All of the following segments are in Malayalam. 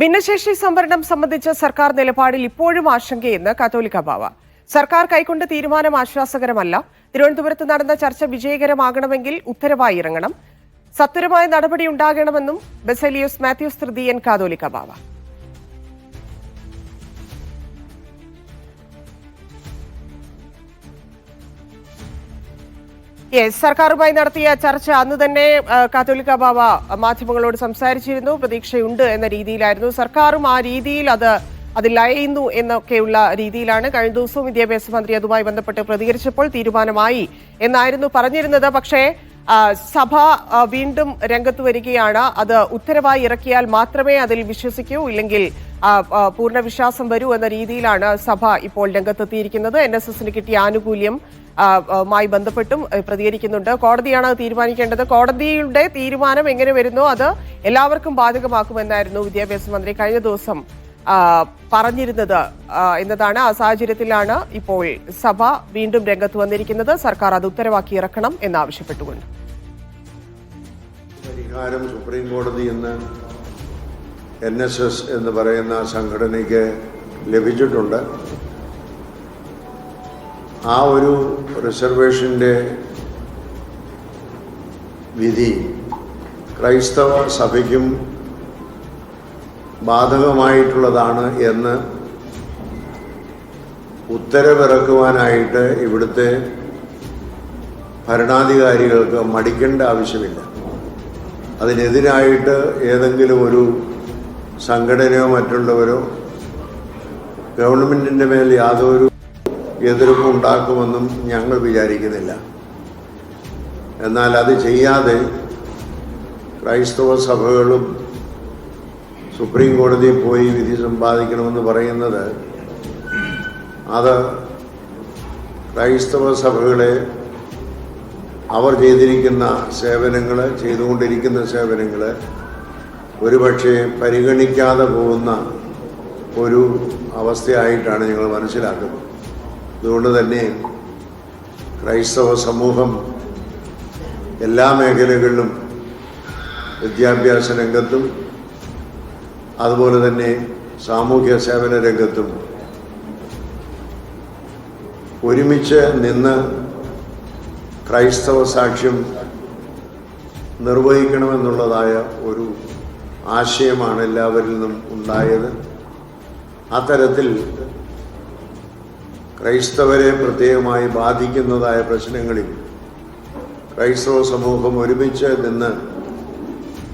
ഭിന്നശേഷി സംവരണം സംബന്ധിച്ച സർക്കാർ നിലപാടിൽ ഇപ്പോഴും ആശങ്കയെന്ന് കാത്തോലിക്ക ബാവ. സർക്കാർ കൈക്കൊണ്ട തീരുമാനം ആശ്വാസകരമല്ല. തിരുവനന്തപുരത്ത് നടന്ന ചർച്ച വിജയകരമാകണമെങ്കിൽ ഉത്തരവായി ഇറങ്ങണം. സത്വരമായ നടപടി ഉണ്ടാകണമെന്നും ബെസലിയോസ് മാത്യൂസ് തൃതീയൻ കാതോലിക്ക ബാവ. യെസ് സർക്കാരുമായി നടത്തിയ ചർച്ച അന്ന് തന്നെ കാത്തോലിക്ക ബാബ മാധ്യമങ്ങളോട് സംസാരിച്ചിരുന്നു. പ്രതീക്ഷയുണ്ട് എന്ന രീതിയിലായിരുന്നു. സർക്കാരും ആ രീതിയിൽ അത് അതിൽ അയയുന്നു എന്നൊക്കെയുള്ള രീതിയിലാണ്. കഴിഞ്ഞ ദിവസവും വിദ്യാഭ്യാസ മന്ത്രി അതുമായി ബന്ധപ്പെട്ട് പ്രതികരിച്ചപ്പോൾ തീരുമാനമായി എന്നായിരുന്നു പറഞ്ഞിരുന്നത്. പക്ഷേ സഭ വീണ്ടും രംഗത്ത് വരികയാണ്. അത് ഉത്തരവായി ഇറക്കിയാൽ മാത്രമേ അതിൽ വിശ്വസിക്കൂ. ഇല്ലെങ്കിൽ പൂർണ വിശ്വാസം വരൂ എന്ന രീതിയിലാണ് സഭ ഇപ്പോൾ രംഗത്തെത്തിയിരിക്കുന്നത്. എൻ എസ് എസിന് കിട്ടിയ ആനുകൂല്യം മായി ബന്ധപ്പെട്ടും പ്രതികരിക്കുന്നുണ്ട്. കോടതിയാണ് അത് തീരുമാനിക്കേണ്ടത്. കോടതിയുടെ തീരുമാനം എങ്ങനെ വരുന്നോ അത് എല്ലാവർക്കും ബാധകമാക്കുമെന്നായിരുന്നു വിദ്യാഭ്യാസ മന്ത്രി കഴിഞ്ഞ ദിവസം പറഞ്ഞിരുന്നത്. എന്നതാണ് ആ സാഹചര്യത്തിലാണ് ഇപ്പോൾ സഭ വീണ്ടും രംഗത്ത് വന്നിരിക്കുന്നത്. സർക്കാർ അത് ഉത്തരവാക്കി ഇറക്കണം എന്നാവശ്യപ്പെട്ടുകൊണ്ട്. പരിഹാരം സുപ്രീം കോടതി എന്ന് എൻ എസ് എസ് എന്ന് പറയുന്ന സംഘടനയ്ക്ക് ലഭിച്ചിട്ടുണ്ട്. ആ ഒരു റിസർവേഷന്റെ വിധി ക്രൈസ്തവ സഭയ്ക്കും ബാധകമായിട്ടുള്ളതാണ് എന്ന് ഉത്തരവിറക്കുവാനായിട്ട് ഇവിടുത്തെ ഭരണാധികാരികൾക്ക് മടിക്കേണ്ട ആവശ്യമില്ല. അതിനെതിരായിട്ട് ഏതെങ്കിലും ഒരു സംഘടനയോ മറ്റുള്ളവരോ ഗവൺമെന്റിന്റെ മേൽ യാതൊരു എതിർപ്പും ഉണ്ടാക്കുമെന്നും ഞങ്ങൾ വിചാരിക്കുന്നില്ല. എന്നാൽ അത് ചെയ്യാതെ ക്രൈസ്തവ സഭകളും സുപ്രീം കോടതിയിൽ പോയി വിധി സമ്പാദിക്കണമെന്ന് പറയുന്നത് അത് ക്രൈസ്തവ സഭകളെ അവർ ചെയ്തിരിക്കുന്ന സേവനങ്ങൾ ചെയ്തുകൊണ്ടിരിക്കുന്ന സേവനങ്ങൾ ഒരുപക്ഷെ പരിഗണിക്കാതെ പോകുന്ന ഒരു അവസ്ഥയായിട്ടാണ് ഞങ്ങൾ മനസ്സിലാക്കുന്നത്. അതുകൊണ്ട് തന്നെ ക്രൈസ്തവ സമൂഹം എല്ലാ മേഖലകളിലും വിദ്യാഭ്യാസ രംഗത്തും അതുപോലെ തന്നെ സാമൂഹ്യ സേവന രംഗത്തും ഒരുമിച്ച് നിന്ന് ക്രൈസ്തവ സാക്ഷ്യം നിർവഹിക്കണമെന്നുള്ളതായ ഒരു ആശയമാണ് എല്ലാവരിൽ നിന്നും ഉണ്ടായത്. അത്തരത്തിൽ ക്രൈസ്തവരെ പ്രത്യേകമായി ബാധിക്കുന്നതായ പ്രശ്നങ്ങളിൽ ക്രൈസ്തവ സമൂഹം ഒരുമിച്ച് നിന്ന്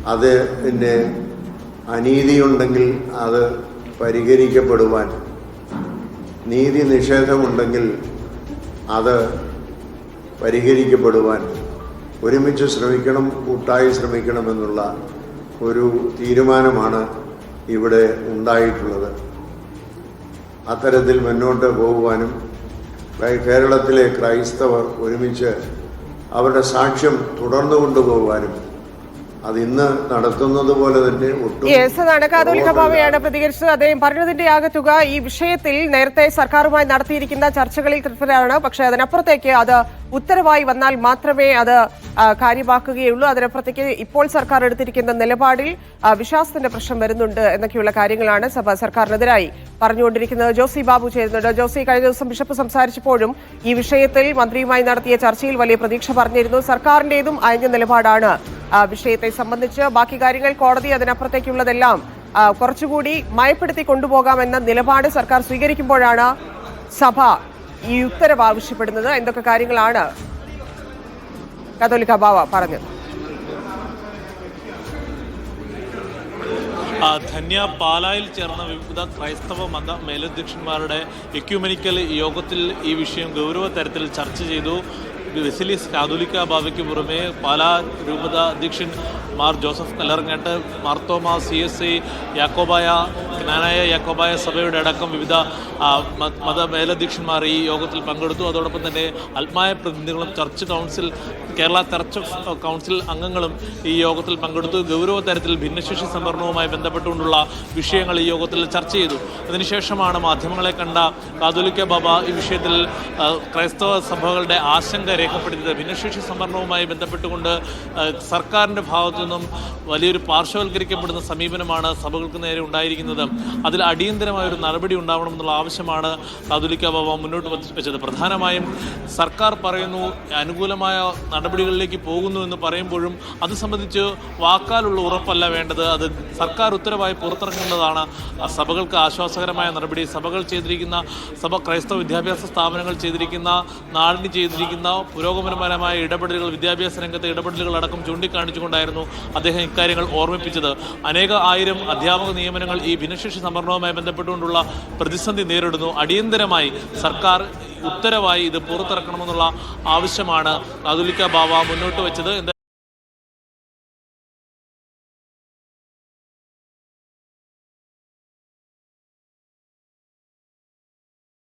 അത് അതിന്റെ അനീതിയുണ്ടെങ്കിൽ അത് പരിഹരിക്കപ്പെടുവാൻ നീതി നിഷേധമുണ്ടെങ്കിൽ അത് പരിഹരിക്കപ്പെടുവാൻ ഒരുമിച്ച് ശ്രമിക്കണം കൂട്ടായി ശ്രമിക്കണമെന്നുള്ള ഒരു തീരുമാനമാണ് ഇവിടെ ഉണ്ടായിട്ടുള്ളത്. അത്തരത്തിൽ മുന്നോട്ട് പോകുവാനും കേരളത്തിലെ ക്രൈസ്തവർ ഒരുമിച്ച് അവരുടെ സാക്ഷ്യം തുടർന്നു കൊണ്ടുപോകുവാനും അത് ഇന്ന് നടക്കുന്നത് പോലെ തന്നെ യെസ് പ്രതികരിച്ചത്. അദ്ദേഹം പറഞ്ഞതിന്റെ ആകത്തുക ഈ വിഷയത്തിൽ നേരത്തെ സർക്കാരുമായി നടത്തിയിരിക്കുന്ന ചർച്ചകളിൽ തൃപ്തരാണ്. പക്ഷേ അതിനപ്പുറത്തേക്ക് അത് ഉത്തരവായി വന്നാൽ മാത്രമേ അത് കാര്യമാക്കുകയുള്ളൂ. അതിനപ്പുറത്തേക്ക് ഇപ്പോൾ സർക്കാർ എടുത്തിരിക്കുന്ന നിലപാടിൽ വിശ്വാസത്തിന്റെ പ്രശ്നം വരുന്നുണ്ട് എന്നൊക്കെയുള്ള കാര്യങ്ങളാണ് സഭ സർക്കാരിനെതിരായി പറഞ്ഞുകൊണ്ടിരിക്കുന്നത്. ജോസി ബാബു ചേരുന്നുണ്ട്. ജോസി കഴിഞ്ഞ ദിവസം ബിഷപ്പ് സംസാരിച്ചപ്പോഴും ഈ വിഷയത്തിൽ മന്ത്രിയുമായി നടത്തിയ ചർച്ചയിൽ വലിയ പ്രതീക്ഷ പറഞ്ഞിരുന്നു. സർക്കാരിന്റേതും അയഞ്ഞ നിലപാടാണ് വിഷയത്തെ സംബന്ധിച്ച് ബാക്കി കാര്യങ്ങൾ കോടതി അതിനപ്പുറത്തേക്കുള്ളതെല്ലാം കുറച്ചുകൂടി മയപ്പെടുത്തി കൊണ്ടുപോകാമെന്ന നിലപാട് സർക്കാർ സ്വീകരിക്കുമ്പോഴാണ് സഭ ഈ ഉത്തരവ് ആവശ്യപ്പെടുന്നത്. എന്തൊക്കെ കാര്യങ്ങളാണ് കത്തോലിക്ക ബാവ പറഞ്ഞത്? ധന്യ പാലായിൽ ചേർന്ന വിവിധ ക്രൈസ്തവ മത മേലധ്യക്ഷന്മാരുടെ എക്യുമെനിക്കൽ യോഗത്തിൽ ഈ വിഷയം ഗൗരവ തരത്തിൽ ചർച്ച ചെയ്തു. വെസിലിസ് കാതോലിക്ക ബാവയ്ക്ക് പുറമെ പാലാ രൂപത അധ്യക്ഷൻ Mar Joseph Kallarangatt Marthoma C S I Yakobaya Knanaya Yakobaya സഭയുടെ അടക്കം വിവിധ മത മേലധ്യക്ഷന്മാർ ഈ യോഗത്തിൽ പങ്കെടുത്തു. അതോടൊപ്പം തന്നെ ആത്മായ പ്രതിനിധികളും church council Kerala church council അംഗങ്ങളും ഈ യോഗത്തിൽ പങ്കെടുത്തു. ഗൗരവ തരത്തിൽ ഭിന്നശേഷി സംവരണവുമായി ബന്ധപ്പെട്ടുകൊണ്ടുള്ള വിഷയങ്ങൾ ഈ യോഗത്തിൽ ചർച്ച ചെയ്തു. അതിനുശേഷമാണ് മാധ്യമങ്ങളെ കണ്ട കാതോലിക്ക ബാബ ഈ വിഷയത്തിൽ ക്രൈസ്തവ സഭകളുടെ ആശങ്ക രേഖപ്പെടുത്തിയത്. ഭിന്നശേഷി സംവരണവുമായി ബന്ധപ്പെട്ടുകൊണ്ട് സർക്കാരിന്റെ ഭാഗത്തു നിന്നും വലിയൊരു പാർശ്വവൽക്കരിക്കപ്പെടുന്ന സമീപനമാണ് സഭകൾക്ക് നേരെ ഉണ്ടായിരിക്കുന്നത്. അതിൽ അടിയന്തരമായ ഒരു നടപടി ഉണ്ടാവണമെന്നുള്ള ആവശ്യമാണ് കാതോലിക്ക ബാബ മുന്നോട്ട് വച്ച് വെച്ചത് പ്രധാനമായും സർക്കാർ പറയുന്നു അനുകൂലമായ നടപടികളിലേക്ക് പോകുന്നു എന്ന് പറയുമ്പോഴും അത് സംബന്ധിച്ച് വാക്കാലുള്ള ഉറപ്പല്ല വേണ്ടത്. അത് സർക്കാർ ഉത്തരവായി പുറത്തിറങ്ങേണ്ടതാണ്. സഭകൾക്ക് ആശ്വാസകരമായ നടപടി സഭകൾ ചെയ്തിരിക്കുന്ന സഭ ക്രൈസ്തവ വിദ്യാഭ്യാസ സ്ഥാപനങ്ങൾ ചെയ്തിരിക്കുന്ന നാടിന് ചെയ്തിരിക്കുന്ന പുരോഗമനപരമായ ഇടപെടലുകൾ വിദ്യാഭ്യാസ രംഗത്തെ ഇടപെടലുകൾ അടക്കം ചൂണ്ടിക്കാണിച്ചുകൊണ്ടായിരുന്നു അദ്ദേഹം ഇക്കാര്യങ്ങൾ ഓർമ്മിപ്പിച്ചത്. അനേക ആയിരം അധ്യാപക നിയമനങ്ങൾ ഈ ഭിന്നശേഷി സംവരണവുമായി ബന്ധപ്പെട്ടുകൊണ്ടുള്ള പ്രതിസന്ധി നേരിടുന്നു. അടിയന്തരമായി സർക്കാർ ഉത്തരവായി ഇത് പുറത്തിറക്കണമെന്നുള്ള ആവശ്യമാണ് അതുലിക്ക ബാബ മുന്നോട്ട് വെച്ചത്.